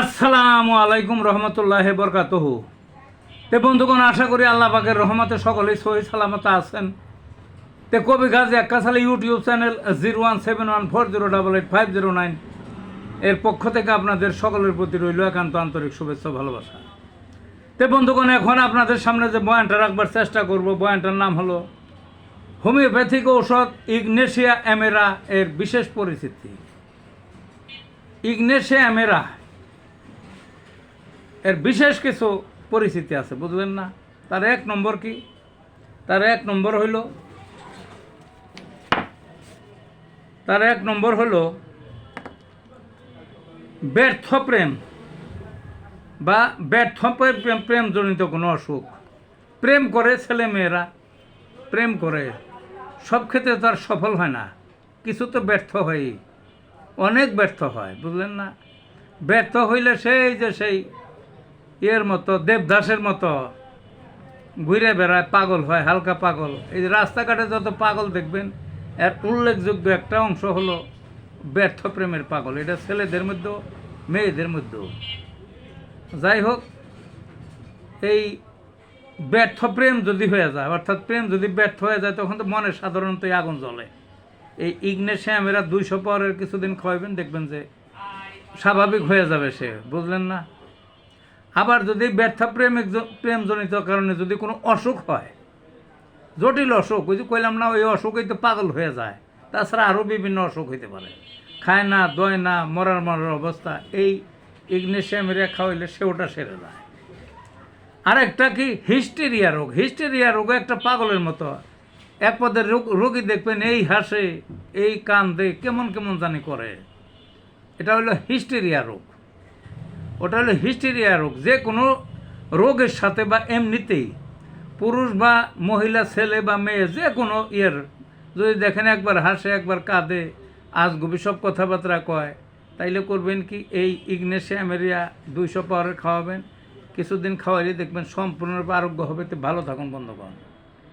আসসালামু আলাইকুম রহমতুল্লাহ বরকাতহ। তে বন্ধুগণ, আশা করি আল্লাহ পাকের রহমতে সকলেই সহি সালামত আছেন। তে কবি Gazi একাশালী YouTube channel zero one seven one four zero double eight five zero nine এর পক্ষ থেকে আপনাদের সকলের প্রতি রইল একান্ত আন্তরিক শুভেচ্ছা ভালোবাসা। তে বন্ধুগণ, এখন আপনাদের সামনে যে বয়ানটা রাখবার চেষ্টা করব, বয়ানটার নাম হলো হোমিওপ্যাথিক ঔষধ ইগনেশিয়া অ্যামেরা এর বিশেষ পরিচিতি। ইগনেশিয়া অ্যামেরা এর বিশেষ কিছু পরিস্থিতি আছে, বুঝলেন না? তার এক নম্বর কি? তার এক নম্বর হইল, তার এক নম্বর হইল, ব্যর্থ প্রেম বা ব্যর্থ প্রেম প্রেমজনিত কোনো অসুখ। প্রেম করে ছেলে মেয়েরা, প্রেম করে, সব ক্ষেত্রে তার সফল হয় না। কিছু তো ব্যর্থ হয়ই। অনেক ব্যর্থ হয়, বুঝলেন না? ব্যর্থ হইলে সেই যে সেই ইয়ের মতো, দেবদাসের মতো। ঘুরে বেড়ায় পাগল হয়, হালকা পাগল। এই যে রাস্তাঘাটে যত পাগল দেখবেন, এর উল্লেখযোগ্য একটা অংশ হলো ব্যর্থ প্রেমের পাগল। এটা ছেলেদের মধ্যেও, মেয়েদের মধ্যেও। যাই হোক, এই ব্যর্থ প্রেম যদি হয়ে যায়, অর্থাৎ প্রেম যদি ব্যর্থ হয়ে যায়, তখন তো মনে সাধারণত আগুন জ্বলে। এই ইগনেশিয়ামেরা দুইশো পরের কিছুদিন খাওয়াবেন দেখবেন যে স্বাভাবিক হয়ে যাবে সে, বুঝলেন না? আবার যদি ব্যর্থ প্রেম প্রেমজনিত কারণে যদি কোনো অসুখ হয়, জটিল অসুখ, ওই যে কইলাম না, ওই অসুখই তো পাগল হয়ে যায়, তাছাড়া আরও বিভিন্ন অসুখ হইতে পারে। খায় না, দয় না, মরার মরার অবস্থা, এই ইগনেশিয়ামেরিয়া সে ওটা সেরে যায়। আরেকটা কি? হিস্টেরিয়া রোগ। হিস্টেরিয়া রোগ একটা পাগলের মতো, এক পদের রোগ দেখবেন, এই হাসে, এই কান কান্দে, কেমন কেমন জানি করে। এটা হলো হিস্টেরিয়া রোগ। ওটা হলো হিস্টেরিয়া রোগ। যে কোনো রোগের সাথে বা এমনিতেই পুরুষ বা মহিলা, ছেলে বা মেয়ে, যে কোনো ইয়ের, যদি দেখেন একবার হাসে, একবার কাঁদে আজ আজগুবি সব কথাবার্তা কয়, তাইলে করবেন কি? এই ইগনেশিয়ামেরিয়া দুইশো পাওয়ারের খাওয়াবেন। কিছুদিন খাওয়াইলে দেখবেন সম্পূর্ণরূপে আরোগ্য হবে। তো ভালো থাকুন বন্ধ বন্ধুগণ।